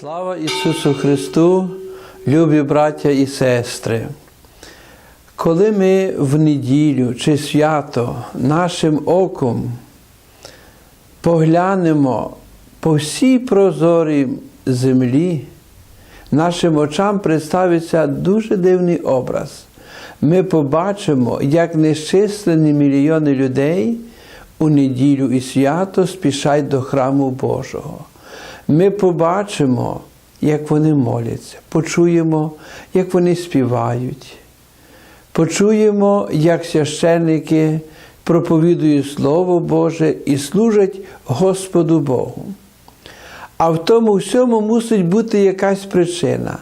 Слава Ісусу Христу, любі браття і сестри! Коли ми в неділю чи свято нашим оком поглянемо по всій прозорій землі, нашим очам представиться дуже дивний образ. Ми побачимо, як нещислені мільйони людей у неділю і свято спішать до храму Божого. Ми побачимо, як вони моляться, почуємо, як вони співають, почуємо, як священники проповідують Слово Боже і служать Господу Богу. А в тому всьому мусить бути якась причина.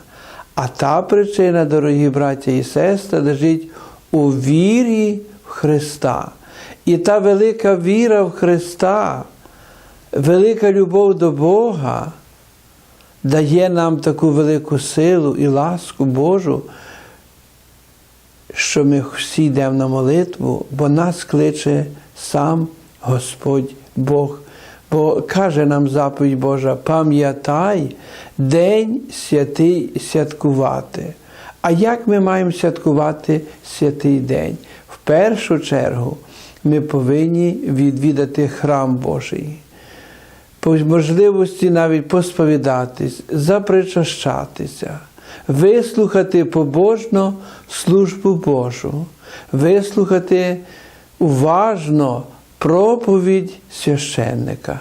А та причина, дорогі браття і сестри, лежить у вірі в Христа. І та велика віра в Христа, велика любов до Бога дає нам таку велику силу і ласку Божу, що ми всі йдемо на молитву, бо нас кличе сам Господь Бог. Бо каже нам заповідь Божа, пам'ятай день святий святкувати. А як ми маємо святкувати святий день? В першу чергу ми повинні відвідати храм Божий. По можливості навіть посповідатись, запричащатися, вислухати побожно службу Божу, вислухати уважно проповідь священника,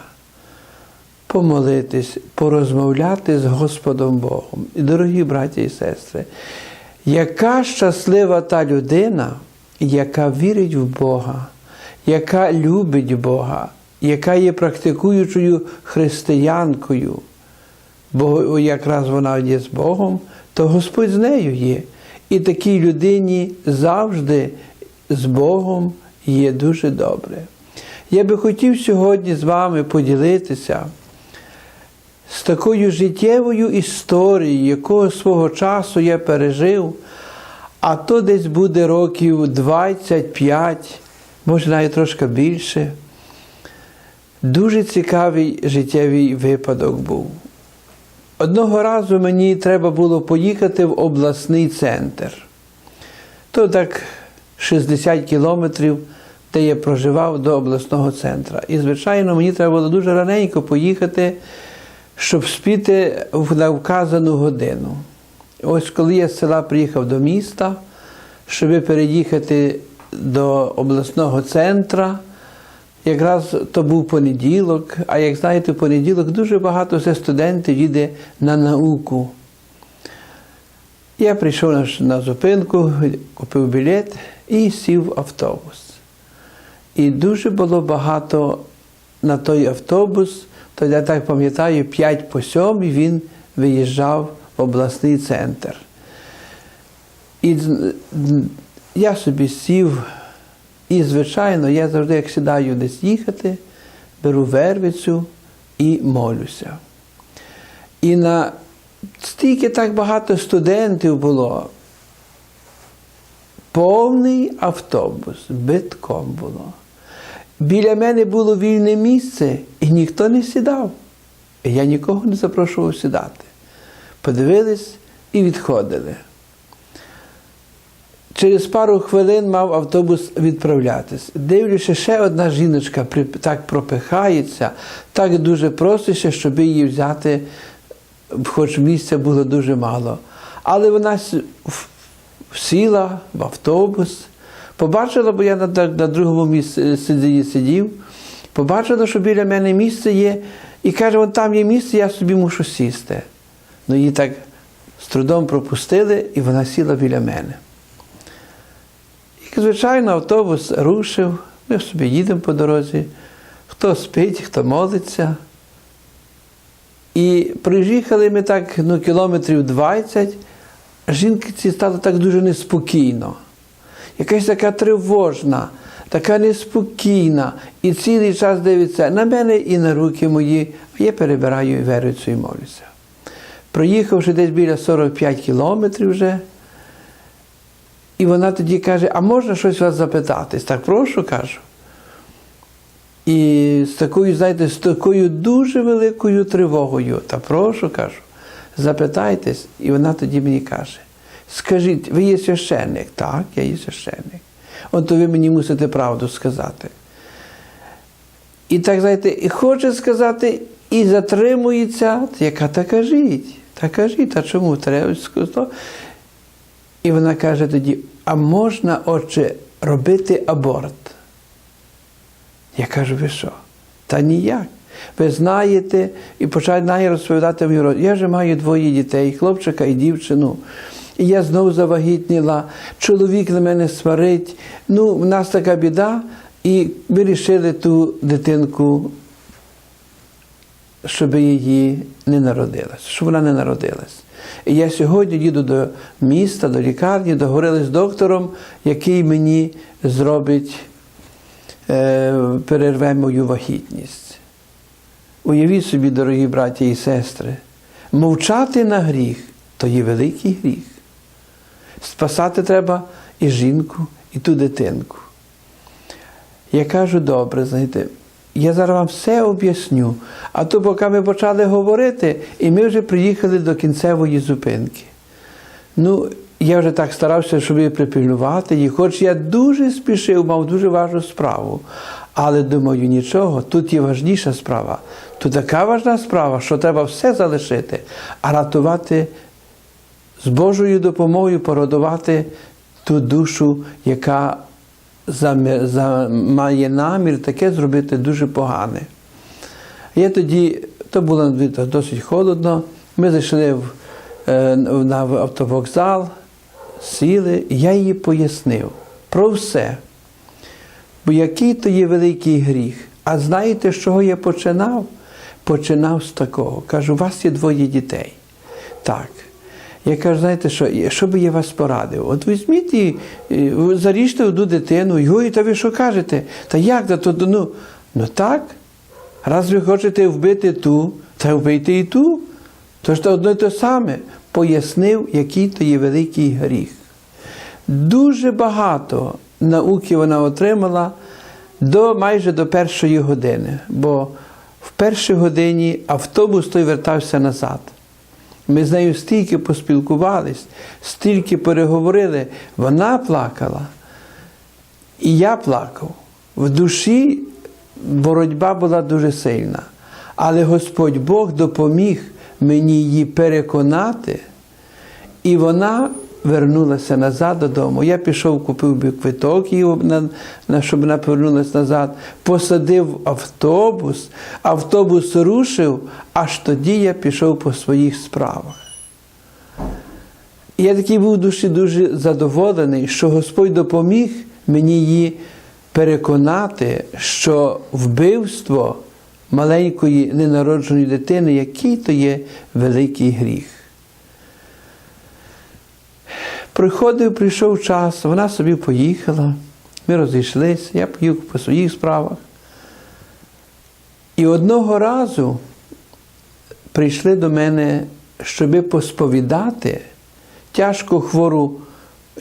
помолитись, порозмовляти з Господом Богом. І, дорогі браті і сестри, яка щаслива та людина, яка вірить в Бога, яка любить Бога, яка є практикуючою християнкою, бо якраз вона є з Богом, то Господь з нею є. І такій людині завжди з Богом є дуже добре. Я би хотів сьогодні з вами поділитися з такою життєвою історією, якого свого часу я пережив, а то десь буде років 25, може навіть трошки більше. Дуже цікавий життєвий випадок був. Одного разу мені треба було поїхати в обласний центр. То так 60 кілометрів, де я проживав до обласного центру. І, звичайно, мені треба було дуже раненько поїхати, щоб спіти на вказану годину. Ось коли я з села приїхав до міста, щоб переїхати до обласного центру, Якраз то був понеділок, а як знаєте, в понеділок дуже багато все студентів їде на науку. Я прийшов на, зупинку, купив білет і сів в автобус. І дуже було багато на той автобус, то я так пам'ятаю, 5 по 7 він виїжджав в обласний центр. І я собі сів. І, звичайно, я завжди, як сідаю десь їхати, беру вервицю і молюся. І на стільки так багато студентів було. Повний автобус, битком було. Біля мене було вільне місце, і ніхто не сідав. Я нікого не запрошував сідати. Подивились і відходили. Через пару хвилин мав автобус відправлятись. Дивлюся, ще одна жіночка так пропихається, так дуже проситься, щоб її взяти, хоч місця було дуже мало. Але вона сіла в автобус, побачила, бо я на, на другому місці сидінні сидів, побачила, що біля мене місце є, і каже, вон там є місце, я собі мушу сісти. Ну її так з трудом пропустили, і вона сіла біля мене. І, звичайно, автобус рушив, ми собі їдемо по дорозі, хто спить, хто молиться. І приїхали ми так ну, кілометрів 20, жінки стало так дуже неспокійно, якась така тривожна, така неспокійна. І цілий час дивиться на мене і на руки мої, а я перебираю верицю і молюся. Проїхавши десь біля 45 кілометрів вже. І вона тоді каже, а можна щось вас запитатись? Так прошу, кажу. І з такою, знаєте, з такою дуже великою тривогою, та прошу, кажу, запитайтесь, і вона тоді мені каже: скажіть, ви є священник? Так, я є священник. От то ви мені мусите правду сказати. І так, знаєте, і хоче сказати, і затримується, яка та кажіть, та кажіть, та чому треба? І вона каже тоді: а можна, отче, робити аборт? Я кажу, ви що? Та ніяк. Ви знаєте, і починає розповідати мені, роз- я вже маю двоє дітей, хлопчика і дівчину. І я знову завагітніла, чоловік на мене сварить. Ну, в нас така біда, і вирішили ту дитинку, щоб її не народилась, щоб вона не народилась. І я сьогодні їду до міста, до лікарні, договорились з доктором, який мені зробить, е, перерве мою вагітність. Уявіть собі, дорогі браті і сестри, мовчати на гріх то є великий гріх. Спасати треба і жінку, і ту дитинку. Я кажу, добре, знаєте, я зараз вам все об'ясню. А то, поки ми почали говорити, і ми вже приїхали до кінцевої зупинки. Ну, я вже так старався, щоб її припильнувати її, хоч я дуже спішив, мав дуже важну справу. Але думаю, нічого, тут є важніша справа. Тут така важна справа, що треба все залишити, а рятувати з Божою допомогою породувати ту душу, яка має намір таке зробити дуже погане. Я тоді, то було досить холодно, ми зайшли в, е, на автовокзал, сіли, я їй пояснив про все. Бо який то є великий гріх. А знаєте, з чого я починав? Починав з такого. Кажу, у вас є двоє дітей. Так. Я кажу, знаєте, що, що би я вас порадив? От візьміть і, і заріжте одну дитину, і ой, та ви що кажете? Та як то, то ну, ну так? Раз ви хочете вбити ту, та вбийте і ту. Тож то одно й те саме пояснив, який то є великий гріх. Дуже багато науки вона отримала до майже до першої години, бо в першій годині автобус той вертався назад. Ми з нею стільки поспілкувались, стільки переговорили, вона плакала, і я плакав. В душі боротьба була дуже сильна. Але Господь Бог допоміг мені її переконати, і вона вернулася назад додому. Я пішов, купив би квиток, щоб вона повернулася назад, посадив автобус, автобус рушив, аж тоді я пішов по своїх справах. Я такий був в душі дуже задоволений, що Господь допоміг мені її переконати, що вбивство маленької ненародженої дитини, який то є великий гріх. Приходив, прийшов час, вона собі поїхала, ми розійшлися, я поїхав по своїх справах. І одного разу прийшли до мене, щоби посповідати тяжко хвору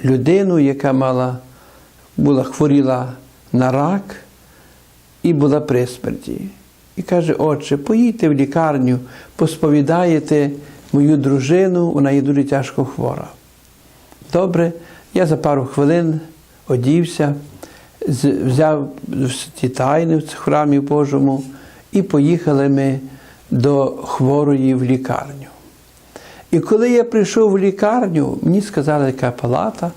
людину, яка мала, була хворіла на рак і була при смерті. І каже, отче, поїдьте в лікарню, посповідаєте мою дружину, вона є дуже тяжко хвора. Добре, я за пару хвилин одівся, взяв ті тайни в храмі Божому і поїхали ми до хворої в лікарню. І коли я прийшов в лікарню, мені сказали, яка палата,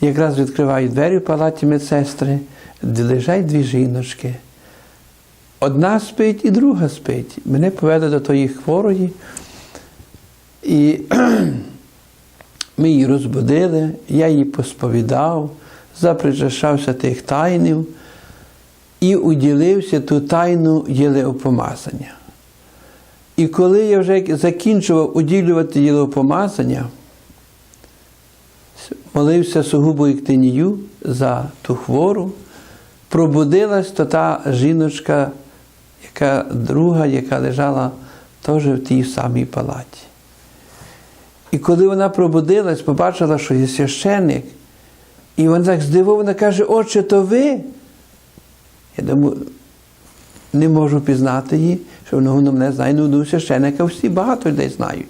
якраз відкриваю двері в палаті медсестри, де лежать дві жіночки. Одна спить і друга спить. Мене повели до тої хворої. І ми її розбудили, я її посповідав, запричащався тих тайнів і уділився ту тайну єлеопомазання. І коли я вже закінчував уділювати єлеопомазання, молився сугубо іктинію за ту хвору, пробудилась то та жіночка, яка друга, яка лежала теж в тій самій палаті. І коли вона пробудилась, побачила, що є священник, і вона так здивована каже, отче, то ви? Я думаю, не можу пізнати її, що вона мене знає, ну, ну священника всі багато людей знають.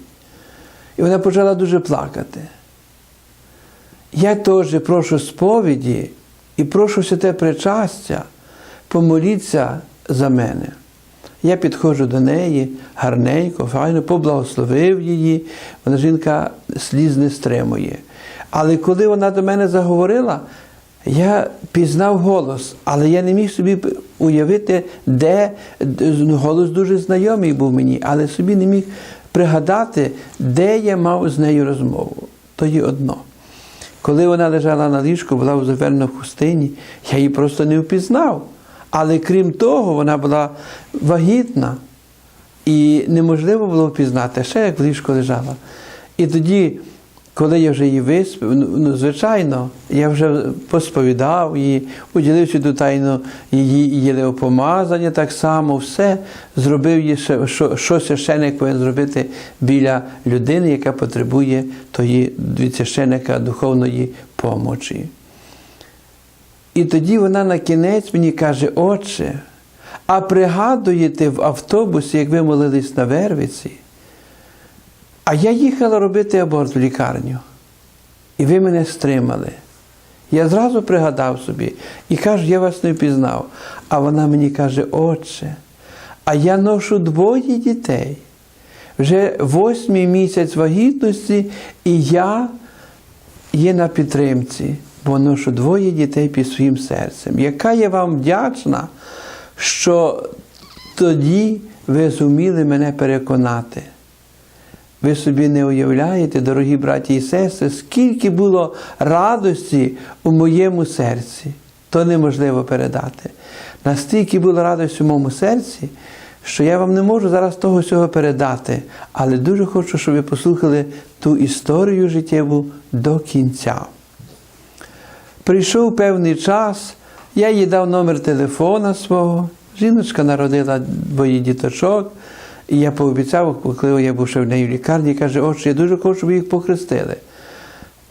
І вона почала дуже плакати. Я теж прошу сповіді і прошу святе причастя, помоліться за мене. Я підходжу до неї гарненько, файно, поблагословив її. Вона жінка сліз не стримує. Але коли вона до мене заговорила, я пізнав голос, але я не міг собі уявити, де ну, голос дуже знайомий був мені, але собі не міг пригадати, де я мав з нею розмову. То є одно. Коли вона лежала на ліжку, була в завернена хустині, я її просто не впізнав. Але крім того, вона була вагітна і неможливо було впізнати, ще як в ліжку лежала. І тоді, коли я вже її виспів, ну, ну, звичайно, я вже посповідав її, уділив святу тайну її єлеопомазання так само, все зробив ще- що, що священик повинен зробити біля людини, яка потребує тої від священика духовної помочі. І тоді вона на кінець мені каже, отче, а пригадуєте в автобусі, як ви молились на Вервиці, а я їхала робити аборт в лікарню, і ви мене стримали. Я зразу пригадав собі і кажу, я вас не впізнав. А вона мені каже, отче, а я ношу двоє дітей. Вже восьмий місяць вагітності, і я є на підтримці, бо ношу двоє дітей під своїм серцем. Яка я вам вдячна, що тоді ви зуміли мене переконати. Ви собі не уявляєте, дорогі браті і сестри, скільки було радості у моєму серці, то неможливо передати. Настільки було радості у моєму серці, що я вам не можу зараз того всього передати, але дуже хочу, щоб ви послухали ту історію життєву до кінця. Прийшов певний час, я їй дав номер телефона свого. Жіночка народила двоє діточок, і я пообіцяв, коли я був ще в неї в лікарні, каже, отче, я дуже хочу, щоб їх похрестили.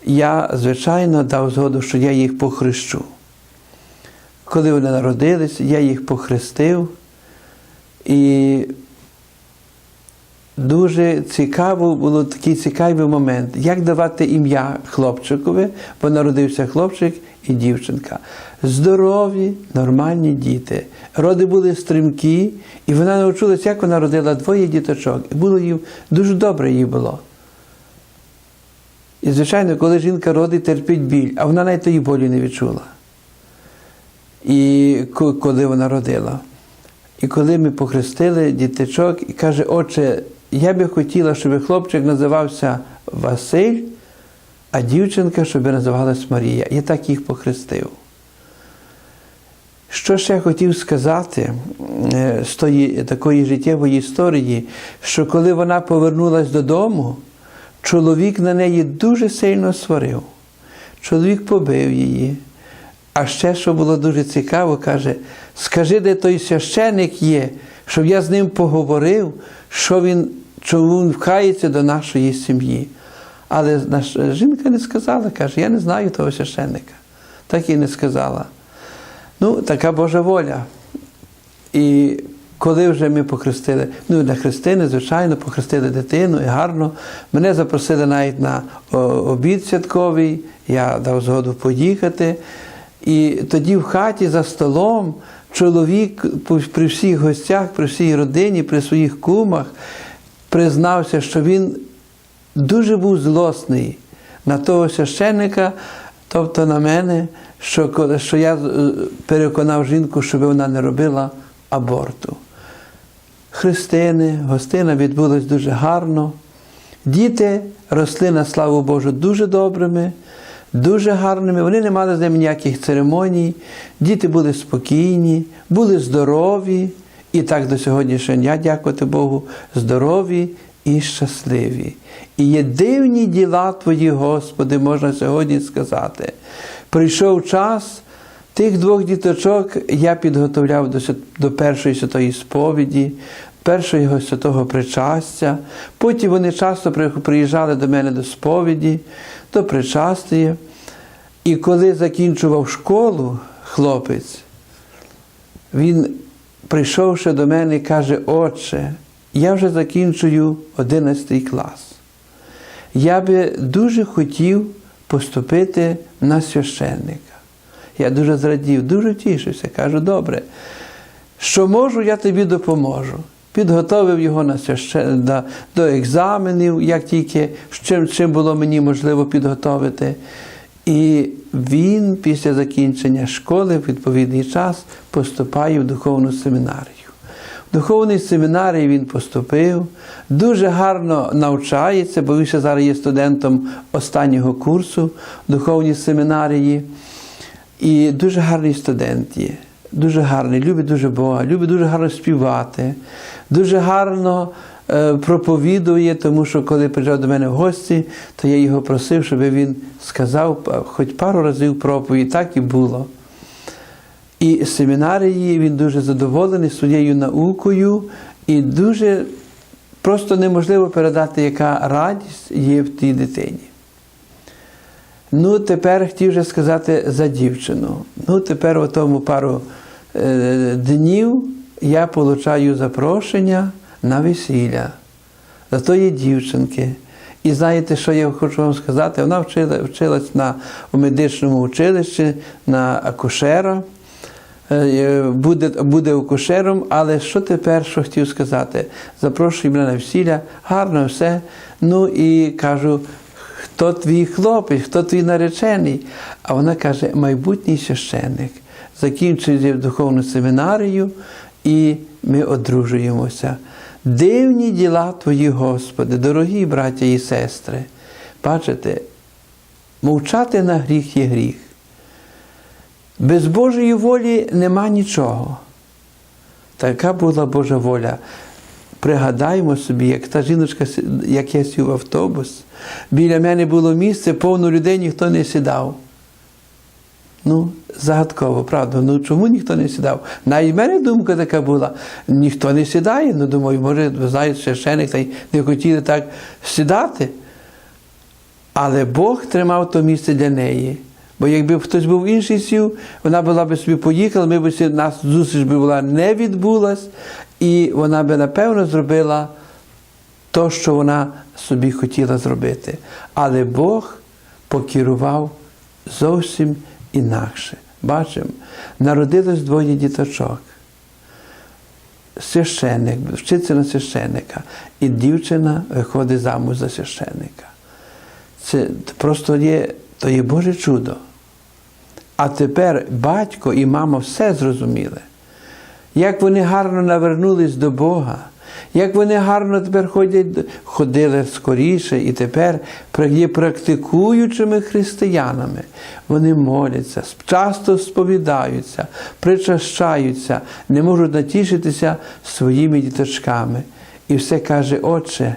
Я, звичайно, дав згоду, що я їх похрещу. Коли вони народились, я їх похрестив. І дуже цікаво було такий цікавий момент, як давати ім'я хлопчикові, бо народився хлопчик і дівчинка. Здорові, нормальні діти. Роди були стрімкі, і вона навчилася, як вона родила двоє діточок. І було їм дуже добре їй було. І, звичайно, коли жінка родить, терпить біль, а вона навіть тої болі не відчула. І коли вона родила. І коли ми похрестили діточок, і каже, отче, я би хотіла, щоб хлопчик називався Василь, а дівчинка, щоб називалась Марія. Я так їх похрестив. Що ще я хотів сказати е, з тої такої життєвої історії, що коли вона повернулась додому, чоловік на неї дуже сильно сварив. Чоловік побив її. А ще, що було дуже цікаво, каже: скажи, де той священик є, щоб я з ним поговорив, що він, чому він вхається до нашої сім'ї. Але наша жінка не сказала, каже, я не знаю того священника. Так і не сказала. Ну, така Божа воля. І коли вже ми похрестили, ну для Христини, звичайно, похрестили дитину і гарно. Мене запросили навіть на обід святковий, я дав згоду поїхати. І тоді в хаті за столом чоловік при всіх гостях, при всій родині, при своїх кумах признався, що він дуже був злосний на того священника, тобто на мене, що, що я е, переконав жінку, щоб вона не робила аборту. Христини, гостина відбулась дуже гарно. Діти росли на славу Божу дуже добрими, дуже гарними. Вони не мали з ними ніяких церемоній. Діти були спокійні, були здорові. І так до сьогоднішнього дня, дякувати Богу, здорові і щасливі. І є дивні діла Твої, Господи, можна сьогодні сказати. Прийшов час. Тих двох діточок я підготовляв до, до першої святої сповіді, першого святого причастя. Потім вони часто приїжджали до мене до сповіді, до причастя. І коли закінчував школу хлопець, він, прийшовши до мене, каже, Отче, я вже закінчую 11 клас. я би дуже хотів поступити на священника. Я дуже зрадів, дуже тішився. Кажу, добре, що можу, я тобі допоможу. Підготовив його на священ... до, до екзаменів, як тільки чим, чим було мені можливо підготовити. І він після закінчення школи в відповідний час поступає в духовну семінарію. В духовній семінарії він поступив, дуже гарно навчається, бо він ще зараз є студентом останнього курсу духовній семінарії. І дуже гарний студент є. Дуже гарний, любить дуже Бога, любить дуже гарно співати, дуже гарно е, проповідує, тому що коли приїжджав до мене в гості, то я його просив, щоб він сказав хоч пару разів проповідь, так і було. І семінарії він дуже задоволений своєю наукою, і дуже просто неможливо передати, яка радість є в тій дитині. Ну, тепер хотів вже сказати за дівчину. Ну, тепер у тому пару е, днів я получаю запрошення на весілля до тої дівчинки. І знаєте, що я хочу вам сказати? Вона вчила, вчилась на, у медичному училищі на акушера, буде, буде акушером, але що тепер, що хотів сказати? Запрошую мене на весілля, гарно все. Ну і кажу, хто твій хлопець, хто твій наречений? А вона каже, майбутній священник. Закінчує духовну семінарію, і ми одружуємося. Дивні діла Твої, Господи, дорогі браття і сестри. Бачите, мовчати на гріх є гріх. Без Божої волі нема нічого. Така була Божа воля. Пригадаймо собі, як та жіночка, як я сів в автобус, біля мене було місце, повно людей ніхто не сідав. Ну, загадково, правда. Ну чому ніхто не сідав? Навіть в мене думка така була, ніхто не сідає. Ну, думаю, може, ви знаєте, священик та й не хотіли так сідати. Але Бог тримав то місце для неї. Бо якби хтось був інший сів, вона була б собі поїхала, ми б нас зустріч би була не відбулась, і вона би напевно зробила то, що вона собі хотіла зробити. Але Бог покерував зовсім інакше. Бачимо, народилось двоє діточок. Священник, вчиться на священника, і дівчина виходить замуж за священника. Це просто є, то є Боже чудо. А тепер батько і мама все зрозуміли, як вони гарно навернулись до Бога, як вони гарно тепер ходять, ходили скоріше і тепер є практикуючими християнами. Вони моляться, часто сповідаються, причащаються, не можуть натішитися своїми діточками. І все каже, Отче,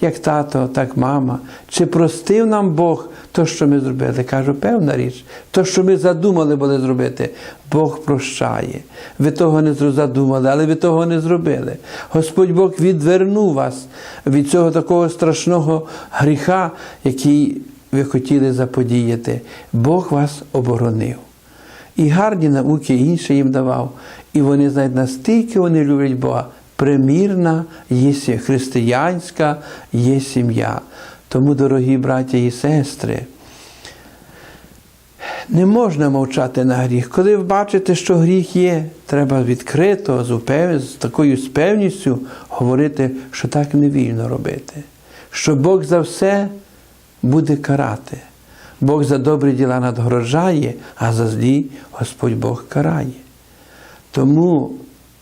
як тато, так мама. Чи простив нам Бог то, що ми зробили? Кажу, певна річ, то, що ми задумали були зробити, Бог прощає. Ви того не задумали, але ви того не зробили. Господь Бог відвернув вас від цього такого страшного гріха, який ви хотіли заподіяти. Бог вас оборонив. І гарні науки інші їм давав. І вони знають, настільки вони люблять Бога примірна є християнська є сім'я. Тому, дорогі браття і сестри, не можна мовчати на гріх. Коли ви бачите, що гріх є, треба відкрито, з, упев... з такою спевністю говорити, що так не вільно робити. Що Бог за все буде карати. Бог за добрі діла надгрожає, а за злі Господь Бог карає. Тому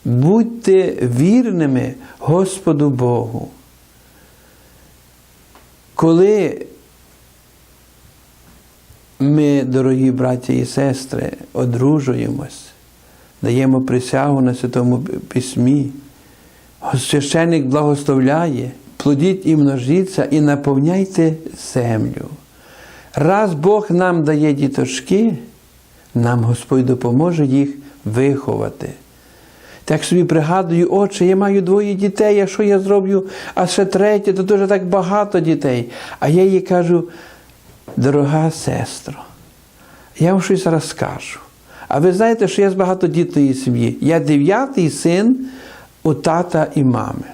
Будьте вірними Господу Богу. Коли ми, дорогі браті і сестри, одружуємось, даємо присягу на Святому Письмі, священник благословляє, плодіть і множіться і наповняйте землю. Раз Бог нам дає діточки, нам Господь допоможе їх виховати. Так собі пригадую, отче, я маю двоє дітей, а що я зроблю? А ще третє, то дуже так багато дітей. А я їй кажу, дорога сестро, я вам щось розкажу. А ви знаєте, що я з багатодітної сім'ї. Я дев'ятий син у тата і мами.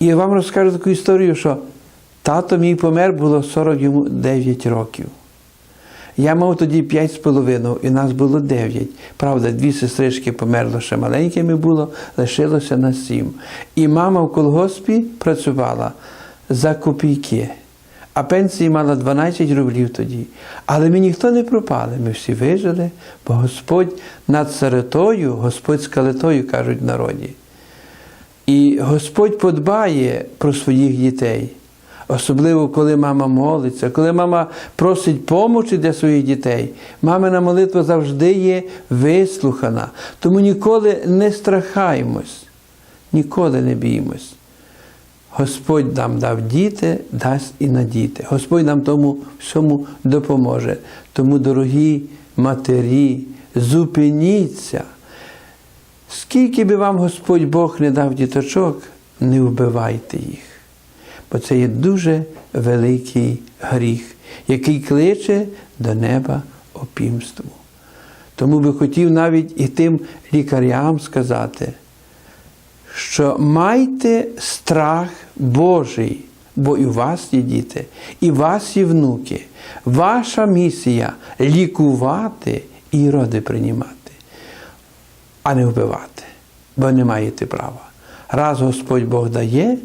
І я вам розкажу таку історію, що Тато мій помер було 49 років. Я мав тоді 5 з половиною, і нас було 9. Правда, дві сестрички померло ще маленькими було, лишилося на 7. І мама в колгоспі працювала за копійки. А пенсії мала 12 рублів тоді. Але ми ніхто не пропали. Ми всі вижили, бо Господь над сиротою, Господь скалитою, кажуть в народі. І Господь подбає про своїх дітей. Особливо, коли мама молиться, коли мама просить помочі для своїх дітей. Мамина молитва завжди є вислухана. Тому ніколи не страхаємось, ніколи не біймось. Господь нам дав діти, дасть і на діти. Господь нам тому всьому допоможе. Тому, дорогі матері, зупиніться. Скільки би вам Господь Бог не дав діточок, не вбивайте їх. Бо це є дуже великий гріх, який кличе до неба опімству. Тому би хотів навіть і тим лікарям сказати, що майте страх Божий, бо і у вас є діти, і у вас є внуки. Ваша місія лікувати і роди приймати, а не вбивати, бо не маєте права. Раз Господь Бог дає,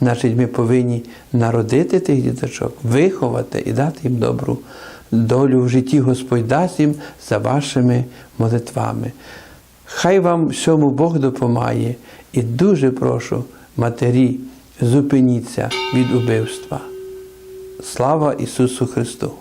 значить ми повинні народити тих діточок, виховати і дати їм добру долю в житті. Господь дасть їм за вашими молитвами. Хай вам всьому Бог допомагає і дуже прошу, матері, зупиніться від убивства. Слава Ісусу Христу!